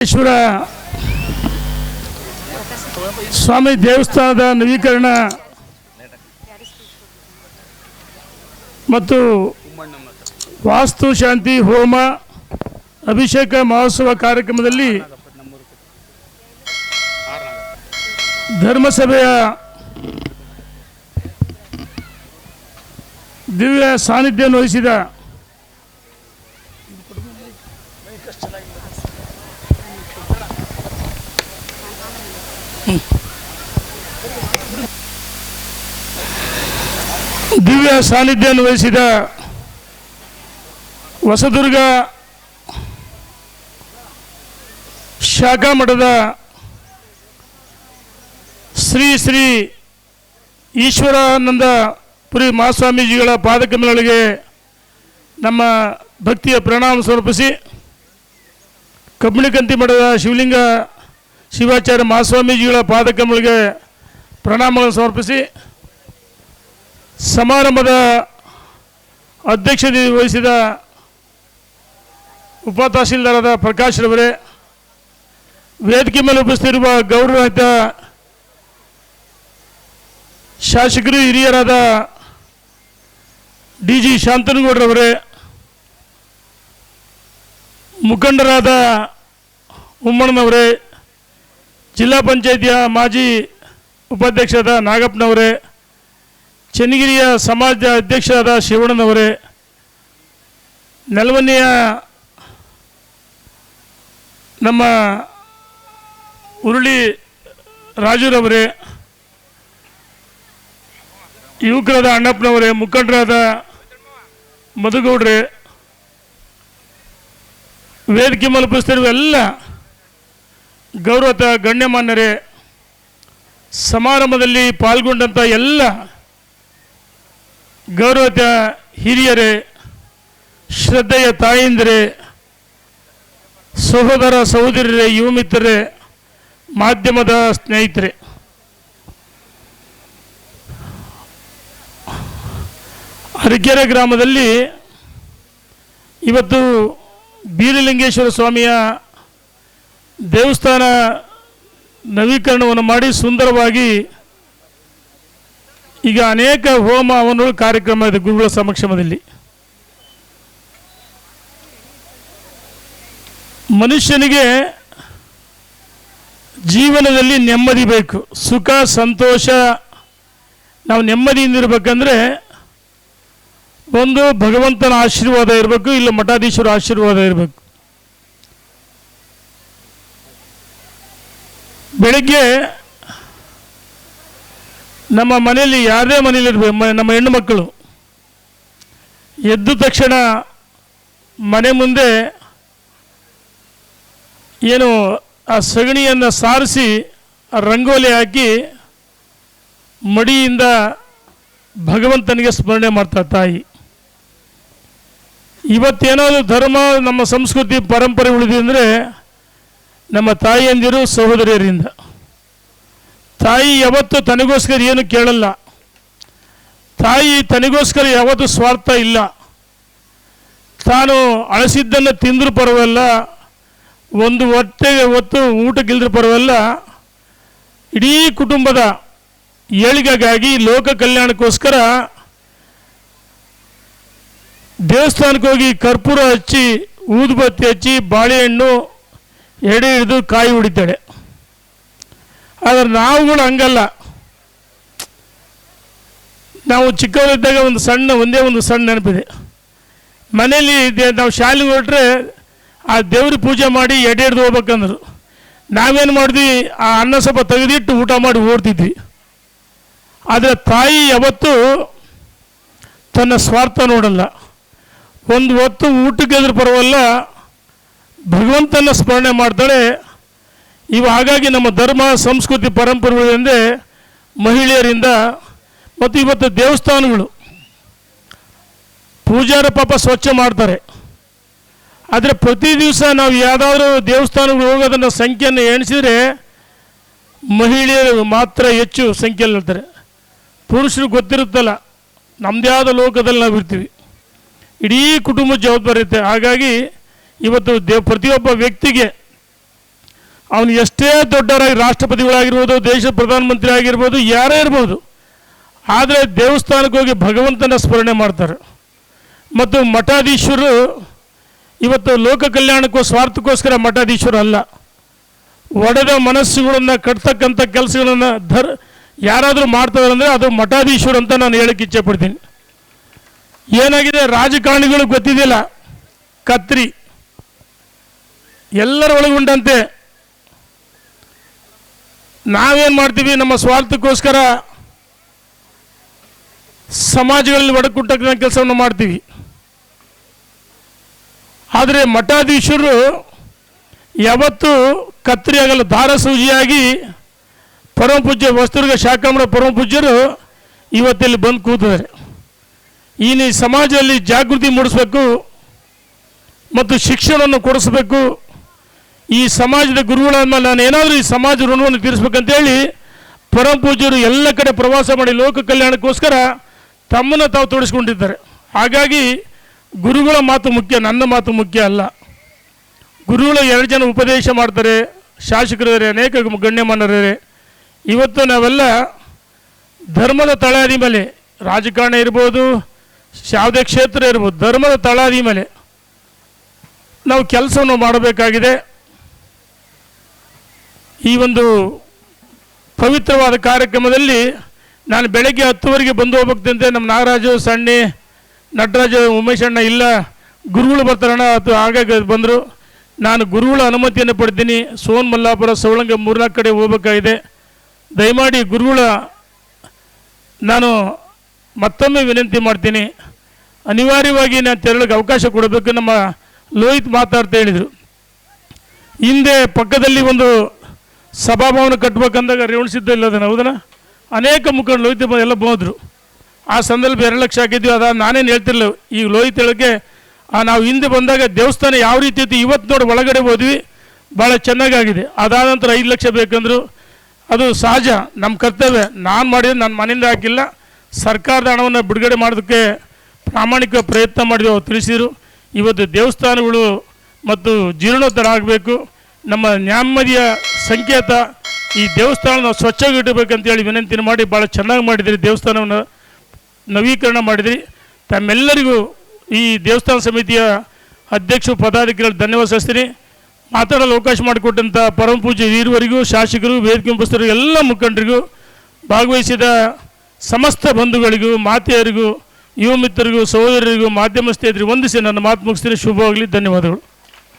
ಈಶ್ವರ ಸ್ವಾಮಿ ದೇವಸ್ಥಾನದ ನವೀಕರಣ ಮತ್ತು ವಾಸ್ತು ಶಾಂತಿ ಹೋಮ ಅಭಿಷೇಕ ಮಹೋತ್ಸವ ಕಾರ್ಯಕ್ರಮದಲ್ಲಿ ಧರ್ಮಸಭೆಯ ದಿವ್ಯ ಸಾನ್ನಿಧ್ಯ ವಹಿಸಿದ ದಿವ್ಯ ಸಾನ್ನಿಧ್ಯ ವಹಿಸಿದ ಹೊಸದುರ್ಗ ಶಾಖಾ ಮಠದ ಶ್ರೀ ಶ್ರೀ ಈಶ್ವರಾನಂದ ಪುರಿ ಮಹಾಸ್ವಾಮೀಜಿಗಳ ಪಾದಕಮಲಗಳಿಗೆ ನಮ್ಮ ಭಕ್ತಿಯ ಪ್ರಣಾಮ ಸಮರ್ಪಿಸಿ ಕಬ್ಬಿಣಕಂತಿ ಮಠದ ಶಿವಲಿಂಗ ಶಿವಾಚಾರ್ಯ ಮಹಾಸ್ವಾಮೀಜಿಗಳ ಪಾದಕಮಲಗಳಿಗೆ ಪ್ರಣಾಮಗಳನ್ನು ಸಮರ್ಪಿಸಿ ಸಮಾರಂಭದ ಅಧ್ಯಕ್ಷತೆ ವಹಿಸಿದ ಉಪ ತಹಸೀಲ್ದಾರಾದ ಪ್ರಕಾಶ್ ರವರೇ, ವೇದಿಕೆ ಮೇಲೆ ಉಪಸ್ಥಿತಿರುವ ಗೌರವಾನ್ವಿತ ಶಾಸಕರು, ಹಿರಿಯರಾದ ಡಿ ಜಿ ಶಾಂತನಗೌಡರವರೇ ಮುಖಂಡರಾದ ಉಮ್ಮಣ್ಣನವರೇ ಜಿಲ್ಲಾ ಪಂಚಾಯಿತಿಯ ಮಾಜಿ ಉಪಾಧ್ಯಕ್ಷರಾದ ನಾಗಪ್ಪನವರೇ, ಚನ್ನಗಿರಿಯ ಸಮಾಜದ ಅಧ್ಯಕ್ಷರಾದ ಶಿವಣ್ಣನವರೇ, ನೆಲವನ್ನೆಯ ನಮ್ಮ ಉರುಳಿ ರಾಜುರವರೇ, ಯುವಕರಾದ ಅಣ್ಣಪ್ಪನವರೇ, ಮುಖಂಡರಾದ ಮಧುಗೌಡ್ರೆ, ವೇದಿಕೆ ಮೇಲೆ ಎಲ್ಲ ಗೌರವತ ಗಣ್ಯಮಾನ್ಯರೇ, ಸಮಾರಂಭದಲ್ಲಿ ಪಾಲ್ಗೊಂಡಂಥ ಎಲ್ಲ ಗೌರವತ ಹಿರಿಯರೇ, ಶ್ರದ್ಧೆಯ ತಾಯಂದಿರೇ, ಸಹೋದರ ಸಹೋದರರೇ, ಯುವ ಮಿತ್ರರೇ, ಮಾಧ್ಯಮದ ಸ್ನೇಹಿತರೆ. ಅರಕೆರೆ ಗ್ರಾಮದಲ್ಲಿ ಇವತ್ತು ಬೀರಲಿಂಗೇಶ್ವರ ಸ್ವಾಮಿಯ ದೇವಸ್ಥಾನ ನವೀಕರಣವನ್ನು ಮಾಡಿ ಸುಂದರವಾಗಿ ಈಗ ಅನೇಕ ಹೋಮ ಅವನಗಳು ಕಾರ್ಯಕ್ರಮ ಇದೆ ಗುರುಗಳ ಸಮಕ್ಷಮದಲ್ಲಿ. ಮನುಷ್ಯನಿಗೆ ಜೀವನದಲ್ಲಿ ನೆಮ್ಮದಿ ಬೇಕು, ಸುಖ, ಸಂತೋಷ, ನಾವು ನೆಮ್ಮದಿಯಿಂದ ಇರಬೇಕಂದ್ರೆ ಒಂದು ಭಗವಂತನ ಆಶೀರ್ವಾದ ಇರಬೇಕು, ಇಲ್ಲ ಮಠಾಧೀಶರ ಆಶೀರ್ವಾದ ಇರಬೇಕು. ಬೆಳಗ್ಗೆ ನಮ್ಮ ಮನೆಯಲ್ಲಿ ಯಾರದೇ ಇರಬೇಕು ನಮ್ಮ ಹೆಣ್ಣು ಮಕ್ಕಳು, ಎದ್ದ ತಕ್ಷಣ ಮನೆ ಮುಂದೆ ಏನು ಆ ಸಗಣಿಯನ್ನು ಸಾರಿಸಿ ರಂಗೋಲಿ ಹಾಕಿ ಮಡಿಯಿಂದ ಭಗವಂತನಿಗೆ ಸ್ಮರಣೆ ಮಾಡ್ತಾ ತಾಯಿ. ಇವತ್ತೇನಾದರೂ ಧರ್ಮ, ನಮ್ಮ ಸಂಸ್ಕೃತಿ, ಪರಂಪರೆ ಉಳಿದಿದೆ ಅಂದರೆ ನಮ್ಮ ತಾಯಿಯಂದಿರು ಸಹೋದರಿಯರಿಂದ. ತಾಯಿ ಯಾವತ್ತು ತನಗೋಸ್ಕರ ಏನು ಕೇಳಲ್ಲ. ತಾಯಿ ತನಗೋಸ್ಕರ ಯಾವತ್ತೂ ಸ್ವಾರ್ಥ ಇಲ್ಲ. ತಾನು ಅಳಸಿದ್ದನ್ನು ತಿಂದರೂ ಪರವಲ್ಲ ಒಂದು ಹೊಟ್ಟೆಗೆ ಹೊತ್ತು ಊಟಕ್ಕಿಲ್ದ್ರೂ ಪರವಲ್ಲ ಇಡೀ ಕುಟುಂಬದ ಏಳಿಗೆಗಾಗಿ ಲೋಕ ಕಲ್ಯಾಣಕ್ಕೋಸ್ಕರ ದೇವಸ್ಥಾನಕ್ಕೆ ಹೋಗಿ ಕರ್ಪೂರ ಹಚ್ಚಿ, ಊದುಬತ್ತಿ ಹಚ್ಚಿ, ಬಾಳೆಹಣ್ಣು ಎಡೆ ಹಿಡಿದು ಕಾಯಿ ಹೊಡಿತಾಳೆ ಆದರೆ ನಾವುಗಳು ಹಂಗಲ್ಲ. ನಾವು ಚಿಕ್ಕವರಿದ್ದಾಗ ಒಂದು ಸಣ್ಣ, ಒಂದೇ ಒಂದು ಸಣ್ಣ ನೆನಪಿದೆ. ಮನೇಲಿ ನಾವು ಶಾಲೆಗೆ ಹೊರಟ್ರೆ ಆ ದೇವ್ರ ಪೂಜೆ ಮಾಡಿ ಎಡೆ ಹಿಡ್ದು ಹೋಗ್ಬೇಕಂದ್ರು. ನಾವೇನು ಮಾಡಿದ್ವಿ? ಆ ಅನ್ನ ಸ್ವಲ್ಪ ತೆಗೆದಿಟ್ಟು ಊಟ ಮಾಡಿ ಓಡ್ತಿದ್ವಿ. ಆದರೆ ತಾಯಿ ಯಾವತ್ತೂ ತನ್ನ ಸ್ವಾರ್ಥ ನೋಡಲ್ಲ. ಒಂದು ಹೊತ್ತು ಊಟಕ್ಕೆ ಎದುರು ಪರವಲ್ಲ ಭಗವಂತನ ಸ್ಮರಣೆ ಮಾಡ್ತಾಳೆ ಇವು ಹಾಗಾಗಿ ನಮ್ಮ ಧರ್ಮ, ಸಂಸ್ಕೃತಿ ಪರಂಪರೆಗಳಿಂದ ಮಹಿಳೆಯರಿಂದ ಮತ್ತು ಇವತ್ತು ದೇವಸ್ಥಾನಗಳು ಪೂಜಾರ ಪಾಪ ಸ್ವಚ್ಛ ಮಾಡ್ತಾರೆ. ಆದರೆ ಪ್ರತಿ ದಿವಸ ನಾವು ಯಾವುದಾದ್ರೂ ದೇವಸ್ಥಾನಗಳು ಹೋಗೋದನ್ನ ಸಂಖ್ಯೆಯನ್ನು ಎಣಿಸಿದರೆ ಮಹಿಳೆಯರು ಮಾತ್ರ ಹೆಚ್ಚು ಸಂಖ್ಯೆಯಲ್ಲಿ ಇರ್ತಾರೆ. ಪುರುಷರು ಗೊತ್ತಿರುತ್ತಲ್ಲ ನಮ್ಮದೇ ಆದ ಲೋಕದಲ್ಲಿ ನಾವು ಇರ್ತೀವಿ ಇಡೀ ಕುಟುಂಬ ಜವಾಬ್ದಾರಿ ಇರುತ್ತೆ ಹಾಗಾಗಿ ಇವತ್ತು ದೇವ್ ಪ್ರತಿಯೊಬ್ಬ ವ್ಯಕ್ತಿಗೆ ಅವನು ಎಷ್ಟೇ ದೊಡ್ಡವರಾಗಿ ರಾಷ್ಟ್ರಪತಿಗಳಾಗಿರ್ಬೋದು ದೇಶದ ಪ್ರಧಾನಮಂತ್ರಿ ಆಗಿರ್ಬೋದು, ಯಾರೇ ಇರ್ಬೋದು, ಆದರೆ ದೇವಸ್ಥಾನಕ್ಕೆ ಹೋಗಿ ಭಗವಂತನ ಸ್ಮರಣೆ ಮಾಡ್ತಾರೆ. ಮತ್ತು ಮಠಾಧೀಶರು ಇವತ್ತು ಲೋಕ ಕಲ್ಯಾಣಕ್ಕೋ ಸ್ವಾರ್ಥಕ್ಕೋಸ್ಕರ ಮಠಾಧೀಶರು ಅಲ್ಲ. ಒಡೆದ ಮನಸ್ಸುಗಳನ್ನು ಕಟ್ತಕ್ಕಂಥ ಕೆಲಸಗಳನ್ನು ಧರ್ ಯಾರಾದರೂ ಮಾಡ್ತಾರೆ ಅಂದರೆ ಅದು ಮಠಾಧೀಶರು ಅಂತ ನಾನು ಹೇಳಕ್ಕೆ ಇಚ್ಛೆ ಪಡ್ತೀನಿ. ಏನಾಗಿದೆ? ರಾಜಕಾರಣಿಗಳು ಗೊತ್ತಿದ್ದಿಲ್ಲ. ಕತ್ರಿ. ಎಲ್ಲರ ಒಳಗೊಂಡಂತೆ ನಾವೇನು ಮಾಡ್ತೀವಿ, ನಮ್ಮ ಸ್ವಾರ್ಥಕ್ಕೋಸ್ಕರ ಸಮಾಜಗಳಲ್ಲಿ ಒಡಕುಟ್ಟಕ್ಕಂಥ ಕೆಲಸವನ್ನು ಮಾಡ್ತೀವಿ. ಆದರೆ ಮಠಾಧೀಶರು ಯಾವತ್ತೂ ಕತ್ತರಿ ಆಗಲ್ಲ ದಾರ ಸೂಜಿಯಾಗಿ ಪರಮ ಪೂಜ್ಯ ವಸ್ತುರ್ಗ ಶಾಕಾಂಬರ ಪರಮ ಪೂಜ್ಯರು ಇವತ್ತಿಲ್ಲಿ ಬಂದು ಕೂತಿದ್ದಾರೆ. ಈ ಸಮಾಜದಲ್ಲಿ ಜಾಗೃತಿ ಮೂಡಿಸ್ಬೇಕು ಮತ್ತು ಶಿಕ್ಷಣವನ್ನು ಕೊಡಿಸ್ಬೇಕು. ಈ ಸಮಾಜದ ಗುರುಗಳಾದ್ಮೇಲೆ ನಾನು ಏನಾದರೂ ಈ ಸಮಾಜ ಋಣವನ್ನು ತೀರಿಸ್ಬೇಕಂತೇಳಿ ಪರಮ ಪೂಜ್ಯರು ಎಲ್ಲ ಕಡೆ ಪ್ರವಾಸ ಮಾಡಿ ಲೋಕ ಕಲ್ಯಾಣಕ್ಕೋಸ್ಕರ ತಮ್ಮನ್ನು ತಾವು ತೊಡಗಿಸ್ಕೊಂಡಿದ್ದಾರೆ ಹಾಗಾಗಿ ಗುರುಗಳ ಮಾತು ಮುಖ್ಯ, ನನ್ನ ಮಾತು ಮುಖ್ಯ ಅಲ್ಲ. ಗುರುಗಳ ಎರಡು ಜನ ಉಪದೇಶ ಮಾಡ್ತಾರೆ ಶಾಸಕರಿದ್ದಾರೆ ಅನೇಕ ಗಣ್ಯಮಾನ್ಯರಿದ್ದಾರೆ ಇವತ್ತು ನಾವೆಲ್ಲ ಧರ್ಮದ ತಳಾದಿ ಮೇಲೆ, ರಾಜಕಾರಣ ಇರ್ಬೋದು ಯಾವುದೇ ಕ್ಷೇತ್ರ ಇರ್ಬೋದು, ಧರ್ಮದ ತಳಾದಿ ಮೇಲೆ ನಾವು ಕೆಲಸವನ್ನು ಮಾಡಬೇಕಾಗಿದೆ. ಈ ಒಂದು ಪವಿತ್ರವಾದ ಕಾರ್ಯಕ್ರಮದಲ್ಲಿ ನಾನು ಬೆಳಗ್ಗೆ ಹತ್ತುವರೆಗೆ ಬಂದು ಹೋಗ್ಬೇಕಂತೆ ನಮ್ಮ ನಾಗರಾಜು, ಸಣ್ಣಿ, ನಟರಾಜು, ಉಮೇಶ್ ಅಣ್ಣ ಇಲ್ಲ, ಗುರುಗಳು ಬರ್ತಾರಣ್ಣ ಅದು ಆಗಾಗ ಬಂದರು. ನಾನು ಗುರುಗಳ ಅನುಮತಿಯನ್ನು ಪಡ್ತೀನಿ. ಸೋನ್ ಮಲ್ಲಾಪುರ, ಸವಳಂಗ ಮೂರ್ನಾಲ್ಕು ಕಡೆ ಹೋಗ್ಬೇಕಾಗಿದೆ. ದಯಮಾಡಿ ಗುರುಗಳ, ನಾನು ಮತ್ತೊಮ್ಮೆ ವಿನಂತಿ ಮಾಡ್ತೀನಿ. ಅನಿವಾರ್ಯವಾಗಿ ನಾನು ತೆರಳಕ್ಕೆ ಅವಕಾಶ ಕೊಡಬೇಕು. ನಮ್ಮ ಲೋಹಿತ್ ಮಾತಾಡ್ತಾ ಹೇಳಿದರು. ಹಿಂದೆ ಪಕ್ಕದಲ್ಲಿ ಒಂದು ಸಭಾಭವನ ಕಟ್ಬೇಕಂದಾಗ ರೇವಣ್ ಸಿದ್ಧ ಅದನ್ನು ಹೌದನ? ಅನೇಕ ಮುಖಂಡ ಲೋಹಿತ ಎಲ್ಲ ಬಂದರು. ಆ ಸಂದರ್ಭ ಎರಡು ಲಕ್ಷ ಹಾಕಿದ್ವಿ ಅದ ನಾನೇನು ಹೇಳ್ತಿರ್ಲಿಲ್ಲ. ಈಗ ಲೋಹಿತ ಹೇಳೋಕ್ಕೆ ನಾವು ಹಿಂದೆ ಬಂದಾಗ ದೇವಸ್ಥಾನ ಯಾವ ರೀತಿ ಇತ್ತು ಇವತ್ತು ನೋಡಿ ಒಳಗಡೆ ಹೋದ್ವಿ, ಭಾಳ ಚೆನ್ನಾಗಾಗಿದೆ ಅದಾದ ನಂತರ ಐದು ಲಕ್ಷ ಬೇಕಂದ್ರು, ಅದು ಸಹಜ ನಮ್ಮ ಕರ್ತವ್ಯ. ನಾನು ಮಾಡಿದ್ರೆ ನನ್ನ ಮನೆಯಿಂದ ಹಾಕಿಲ್ಲ. ಸರ್ಕಾರದ ಹಣವನ್ನು ಬಿಡುಗಡೆ ಮಾಡೋದಕ್ಕೆ ಪ್ರಾಮಾಣಿಕ ಪ್ರಯತ್ನ ಮಾಡಿದೆವು, ಅವ್ರು ತಿಳಿಸಿದರು. ಇವತ್ತು ದೇವಸ್ಥಾನಗಳು ಮತ್ತು ಜೀರ್ಣೋದ್ಧಾರ ಆಗಬೇಕು. ನಮ್ಮ ನೆಮ್ಮದಿಯ ಸಂಕೇತ. ಈ ದೇವಸ್ಥಾನ ಸ್ವಚ್ಛವಾಗಿ ಇಡಬೇಕಂತೇಳಿ ವಿನಂತಿನ ಮಾಡಿ ಭಾಳ ಚೆನ್ನಾಗಿ ಮಾಡಿದಿರಿ. ದೇವಸ್ಥಾನವನ್ನು ನವೀಕರಣ ಮಾಡಿದ್ರಿ. ತಮ್ಮೆಲ್ಲರಿಗೂ ಈ ದೇವಸ್ಥಾನ ಸಮಿತಿಯ ಅಧ್ಯಕ್ಷ ಪದಾಧಿಕಾರಿಗಳು ಧನ್ಯವಾದ ಸಲ್ಲಿಸ್ತೀನಿ. ಮಾತಾಡಲು ಅವಕಾಶ ಮಾಡಿಕೊಟ್ಟಂಥ ಪರಮ ಪೂಜೆ ವೀರವರಿಗೂ, ಶಾಸಕರು ವೇದಿಕೆ ಮುಖ್ಯಸ್ಥರು ಎಲ್ಲ ಮುಖಂಡರಿಗೂ, ಭಾಗವಹಿಸಿದ ಸಮಸ್ತ ಬಂಧುಗಳಿಗೂ, ಮಾತೆಯರಿಗೂ, ಯುವ ಮಿತ್ರರಿಗೂ, ಸಹೋದರರಿಗೂ, ಮಾಧ್ಯಮ ಸ್ನೇಹಿತರಿಗೂ ಒಂದಿಸಿ ನನ್ನ ಮಾತು ಮುಗಿಸ್ತೀನಿ. ಶುಭವಾಗಲಿ, ಧನ್ಯವಾದಗಳು.